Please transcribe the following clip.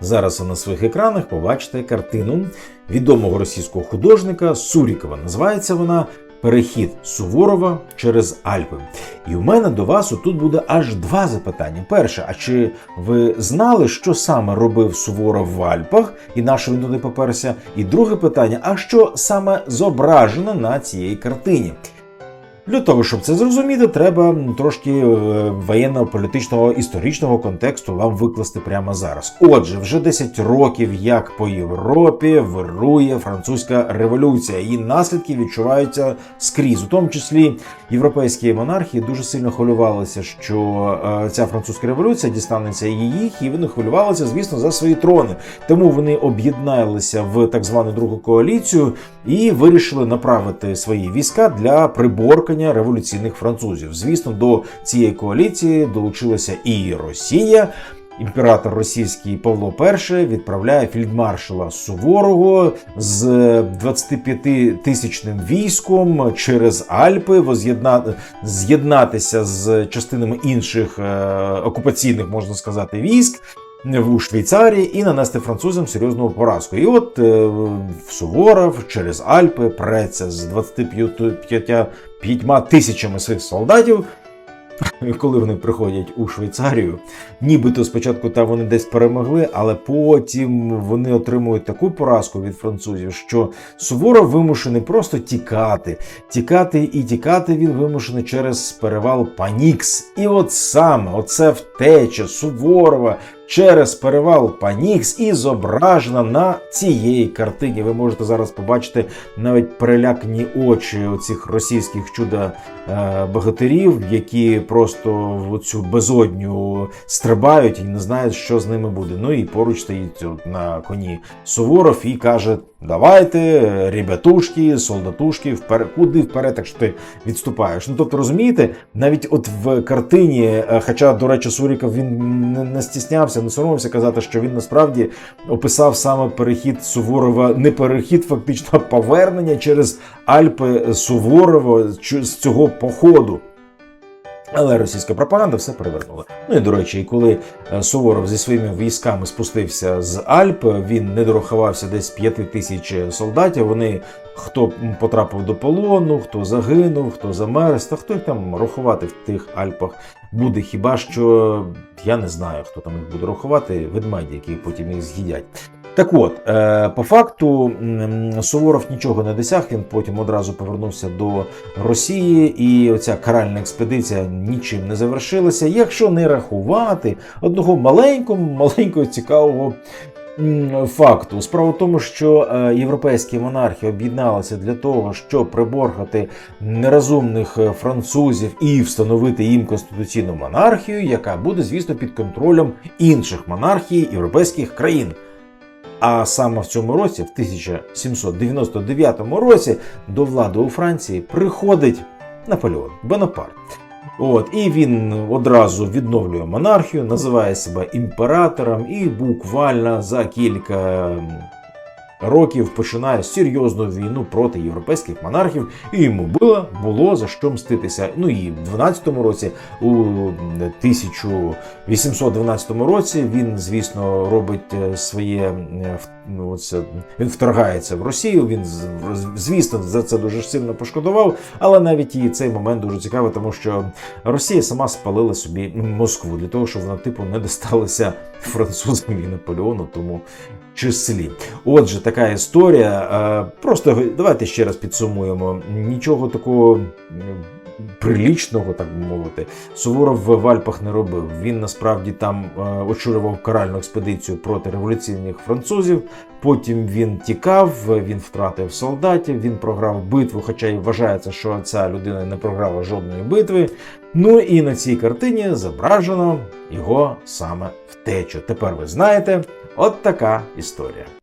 Зараз ви на своїх екранах побачите картину відомого російського художника Сурікова. Називається вона Перехід Суворова через Альпи. І у мене до вас тут буде аж два запитання. Перше, а чи ви знали, що саме робив Суворов в Альпах, і на що він туди поперся? І друге питання: а що саме зображено на цій картині? Для того, щоб це зрозуміти, треба трошки е, воєнно-політичного історичного контексту вам викласти прямо зараз. Отже, вже 10 років, як по Європі вирує французька революція, її наслідки відчуваються скрізь, у тому числі європейські монархії дуже сильно хвилювалися, що е, ця французька революція дістанеться їх, і вони хвилювалися, звісно, за свої трони. Тому вони об'єдналися в так звану другу коаліцію і вирішили направити свої війська для приборкання революційних французів. Звісно, до цієї коаліції долучилася і Росія. Імператор російський Павло І відправляє фільдмаршала Суворого з 25-тисячним військом через Альпи з'єднатися з частинами інших е, окупаційних, можна сказати, військ. У Швейцарії і нанести французам серйозну поразку. І от е, Суворов через Альпи преться з 25 тисячами своїх солдатів коли вони приходять у Швейцарію, нібито спочатку там вони десь перемогли, але потім вони отримують таку поразку від французів, що Суворов вимушений просто тікати. Тікати і тікати він вимушений через перевал Панікс. І от саме оце втеча Суворова через перевал Панікс і зображена на цієї картині. Ви можете зараз побачити навіть перелякані очі оцих російських чудо е, які просто в цю безодню стрибають і не знають, що з ними буде. Ну і поруч стоїть от на коні Суворов і каже: Давайте, ребятушки, солдатушки, вперед, куди вперед, що ти відступаєш. Ну тобто розумієте, навіть от в картині, е, хоча, до речі, Суріков він не, стіснявся, не соромився казати, що він насправді описав саме перехід Суворова, не перехід, фактично а повернення через Альпи Суворова чу- з цього походу. Але російська пропаганда все перевернула. Ну і до речі, коли е, Суворов зі своїми військами спустився з Альп, він не дорахувався десь 5 тисяч солдатів. Вони хто потрапив до полону, хто загинув, хто замерз, та хто їх там рахувати в тих Альпах буде. Хіба що я не знаю, хто там їх буде рахувати, ведмеді, які потім їх з'їдять. Так от, е, по факту, Суворов нічого не досяг. Він потім одразу повернувся до Росії, і оця каральна експедиція нічим не завершилася. Якщо не рахувати одного маленького, маленького цікавого факту. Справа в тому, що е, європейські монархи об'єдналися для того, щоб приборгати нерозумних е, французів і встановити їм конституційну монархію, яка буде, звісно, під контролем інших монархій європейських країн. А саме в цьому році, в 1799 році, до влади у Франції приходить Наполеон Бонапарт. От, і він одразу відновлює монархію, називає себе імператором, і буквально за кілька років починає серйозну війну проти європейських монархів, і йому було, було за що мститися. Ну і в 12-му році, у 1812 році, він, звісно, робить е, своє е, ну, оце, він вторгається в Росію. Він звісно за це дуже сильно пошкодував. Але навіть і цей момент дуже цікавий, тому що Росія сама спалила собі Москву для того, щоб вона типу не досталася французам і Наполеону, тому числі. Отже, така історія. Е, Просто давайте ще раз підсумуємо. Нічого такого. Прилічного, так би мовити, Суворов в Альпах не робив. Він насправді там е, очолював каральну експедицію проти революційних французів. Потім він тікав, він втратив солдатів, він програв битву, хоча й вважається, що ця людина не програла жодної битви. Ну і на цій картині зображено його саме втечу. Тепер ви знаєте, от така історія.